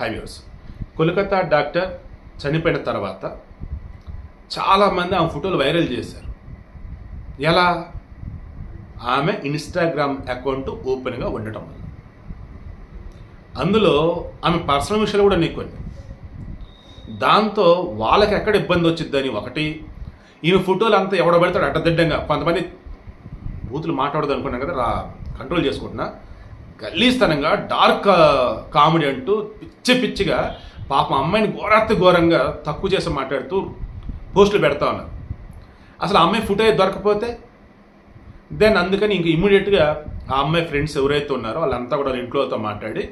Highways. Kolkata doctor చనిపోయిన తర్వాత చాలామంది ఆమె ఫోటోలు వైరల్ చేశారు. ఎలా? ఆమె ఇన్స్టాగ్రామ్ అకౌంట్ ఓపెన్గా ఉండటం వల్ల. అందులో ఆమె పర్సనల్ విషయాలు కూడా నీకు దాంతో వాళ్ళకి ఎక్కడ ఇబ్బంది వచ్చిద్దని ఒకటి ఈమె ఫోటోలు అంతా ఎవడ పెడతాడు అడ్డదిడ్డంగా. కొంతమంది బూతులు మాట్లాడదు అనుకున్నాను కదా రా కంట్రోల్ చేసుకుంటున్నా. గల్లీస్తనంగా డార్క్ కామెడీ అంటూ పిచ్చి పిచ్చిగా పాపం అమ్మాయిని ఘోరాత్తి ఘోరంగా తక్కువ చేసి మాట్లాడుతూ పోస్టులు పెడతా ఉన్నారు. అసలు ఆ అమ్మాయి ఫుటేజ్ దొరకపోతే? దెన్ అందుకని ఇంక ఇమీడియట్గా ఆ అమ్మాయి ఫ్రెండ్స్ ఎవరైతే ఉన్నారో వాళ్ళంతా కూడా వాళ్ళ ఇంట్లోతో మాట్లాడి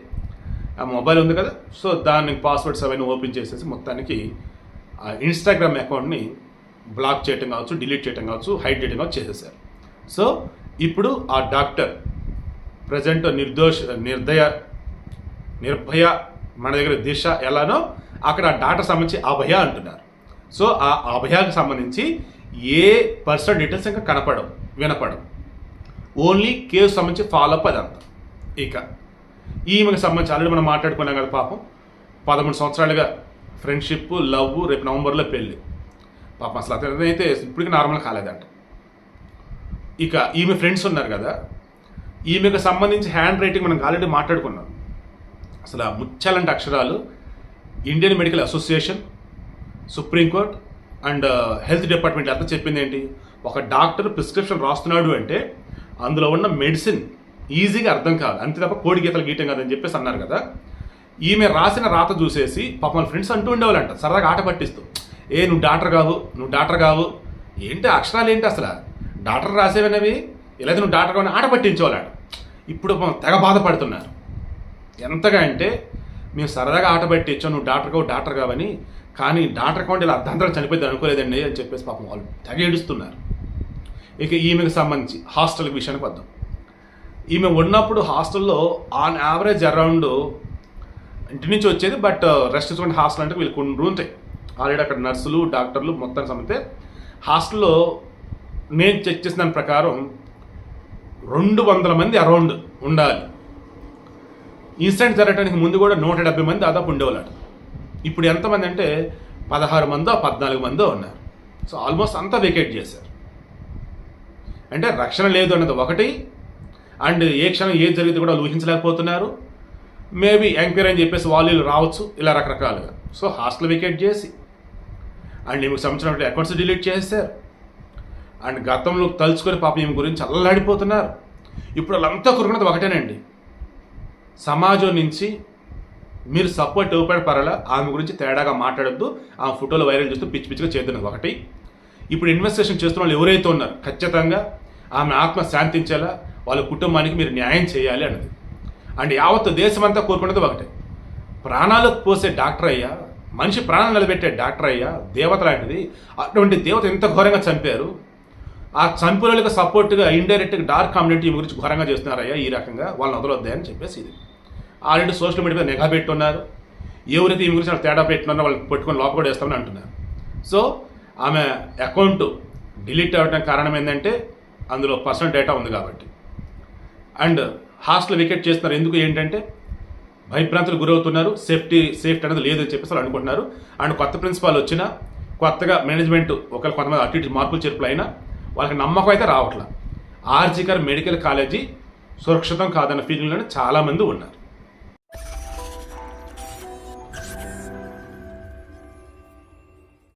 ఆ మొబైల్ ఉంది కదా సో దానికి పాస్వర్డ్స్ అవన్నీ ఓపెన్ చేసేసి మొత్తానికి ఆ ఇన్స్టాగ్రామ్ అకౌంట్ని బ్లాక్ చేయటం కావచ్చు డిలీట్ చేయటం కావచ్చు హైడ్ చేయటం కావచ్చు చేసేసారు. సో ఇప్పుడు ఆ డాక్టర్ ప్రజెంట్ నిర్దోష నిర్దయ నిర్భయ మన దగ్గర దిశ ఎలానో అక్కడ ఆ డాటా సంబంధించి అభయ అంటున్నారు. సో ఆ అభయాకు సంబంధించి ఏ పర్సనల్ డీటెయిల్స్ ఇంకా కనపడవు వినపడవు. ఓన్లీ కేసు సంబంధించి ఫాలోఅప్ అదంతా. ఇక ఈమెకు సంబంధించి ఆల్రెడీ మనం మాట్లాడుకున్నాం కదా పాపం. పదమూడు సంవత్సరాలుగా ఫ్రెండ్షిప్ లవ్ రేపు నవంబర్లో పెళ్ళి పాపం అసలు అతనైతే ఇప్పటికీ నార్మల్ కాలేదంట. ఇక ఈమె ఫ్రెండ్స్ ఉన్నారు కదా ఈమెకు సంబంధించి హ్యాండ్ రైటింగ్ మనం ఆల్రెడీ మాట్లాడుకున్నాం. అసలు ఆ ముచ్చాలంటే అక్షరాలు Indian medical association supreme court and uh, health department అంతా చెప్పింది ఏంటి? ఒక డాక్టర్ ప్రిస్క్రిప్షన్ రాస్తున్నాడు అంటే అందులో ఉన్న మెడిసిన్ ఈజీగా అర్థం కాదు. అంతే తప్ప కోడి గీతలు గీయటం కాదని చెప్పేసి అన్నారు కదా. ఈమె రాసిన రాత చూసేసి పాపం ఫ్రెండ్స్ అంటూ ఉండేవాళ్ళంట. సరదాగా ఆట పట్టిస్తూ ఏ నువ్వు డాక్టర్ కావు నువ్వు డాక్టర్ కావు. ఏంటి అక్షరాలు ఏంటి అసలు? డాక్టర్ రాసేవనేవి? ఇలా నువ్వు డాక్టర్ కావని ఆట పట్టించేవాళ్ళంట. ఇప్పుడు తెగ బాధపడుతున్నారు. ఎంతగా అంటే మేము సరదాగా ఆట పట్టించాం నువ్వు డాక్టర్ కావు డాక్టర్ కావని కానీ డాక్టర్ కావండి ఇలా అర్ధంతరం చనిపోయింది అనుకోలేదండి అని చెప్పేసి పాపం వాళ్ళు తెగ ఏడుస్తున్నారు. ఇక ఈమెకు సంబంధించి హాస్టల్ విషయానికి వద్దాం. ఈమె ఉన్నప్పుడు హాస్టల్లో ఆన్ యావరేజ్ అరౌండ్ ఇంటి నుంచి వచ్చేది బట్ రెస్ట్ తీసుకుంటే హాస్టల్ అంటే వీళ్ళు కొన్ని ఉంటాయి. ఆల్రెడీ అక్కడ నర్సులు డాక్టర్లు మొత్తం సంబంధితే హాస్టల్లో నేను చెక్ చేసిన దాని ప్రకారం రెండు వందల మంది అరౌండ్ ఉండాలి. ఇన్సిడెంట్ జరగడానికి ముందు కూడా నూట డెబ్బై మంది దాదాపు ఉండేవాళ్ళు ఇప్పుడు ఎంతమంది అంటే పదహారు మందో పద్నాలుగు మందో ఉన్నారు. సో ఆల్మోస్ట్ అంతా వెకేట్ చేశారు. అంటే రక్షణ లేదు అన్నది ఒకటి. అండ్ ఏ క్షణం ఏది జరిగితే కూడా ఊహించలేకపోతున్నారు. మేబీ ఎంక్వైరీ అని చెప్పేసి వాళ్ళు రావచ్చు ఇలా రకరకాలుగా. సో హాస్టల్ వెకేట్ చేసి అండ్ మీకు సంబంధించినటువంటి అకౌంట్స్ డిలీట్ చేసేసారు అండ్ గతంలో తలుచుకొని పాపం ఈమె గురించి అల్లాడిపోతున్నారు ఇప్పుడు వాళ్ళంతా కొరుకున్నది ఒకటేనండి. సమాజం నుంచి మీరు సపోర్ట్ ఇవ్వబడి పర్వాలా ఆమె గురించి తేడాగా మాట్లాడొద్దు ఆమె ఫోటోలు వైరల్ చేస్తూ పిచ్చి పిచ్చిగా చేస్తున్నది ఒకటి. ఇప్పుడు ఇన్వెస్టిగేషన్ చేస్తున్న వాళ్ళు ఎవరైతే ఉన్నారు ఖచ్చితంగా ఆమె ఆత్మ శాంతించేలా వాళ్ళ కుటుంబానికి మీరు న్యాయం చేయాలి అన్నది. అండ్ యావత్ దేశమంతా కోరుకున్నది ఒకటే. ప్రాణాలు పోసే డాక్టర్ అయ్యా మనిషి ప్రాణాలు నిలబెట్టే డాక్టర్ అయ్యా దేవత లాంటిది. అటువంటి దేవత ఎంత ఘోరంగా చంపారు. ఆ చంపులకు సపోర్ట్గా ఇండైరెక్ట్గా డార్క్ కమ్యూనిటీ గురించి ఘోరంగా చేస్తున్నారయ్యా ఈ రకంగా వాళ్ళని వదలొద్దా చెప్పేసి ఇది. ఆల్రెడీ సోషల్ మీడియా మీద నిఘా పెట్టున్నారు. ఎవరైతే ఈ గురించి వాళ్ళు తేడా పెట్టినారో వాళ్ళు పెట్టుకుని లోపల కూడా వేస్తామని అంటున్నారు. సో ఆమె అకౌంట్ డిలీట్ అవ్వడానికి కారణం ఏంటంటే అందులో పర్సనల్ డేటా ఉంది కాబట్టి. అండ్ హాస్టల్ వికెట్ చేస్తున్నారు. ఎందుకు? ఏంటంటే భయభ్రాంతులు గురవుతున్నారు. సేఫ్టీ సేఫ్టీ అనేది లేదని చెప్పేసి వాళ్ళు అనుకుంటున్నారు. అండ్ కొత్త ప్రిన్సిపాల్ వచ్చినా కొత్తగా మేనేజ్మెంట్ ఒకరు కొంతమంది అటు ఇటు మార్పులు చేర్పులు అయినా వాళ్ళకి నమ్మకం అయితే రావట్లా. ఆర్జికర్ మెడికల్ కాలేజీ సురక్షితం కాదన్న ఫీలింగ్లోనే చాలామంది ఉన్నారు.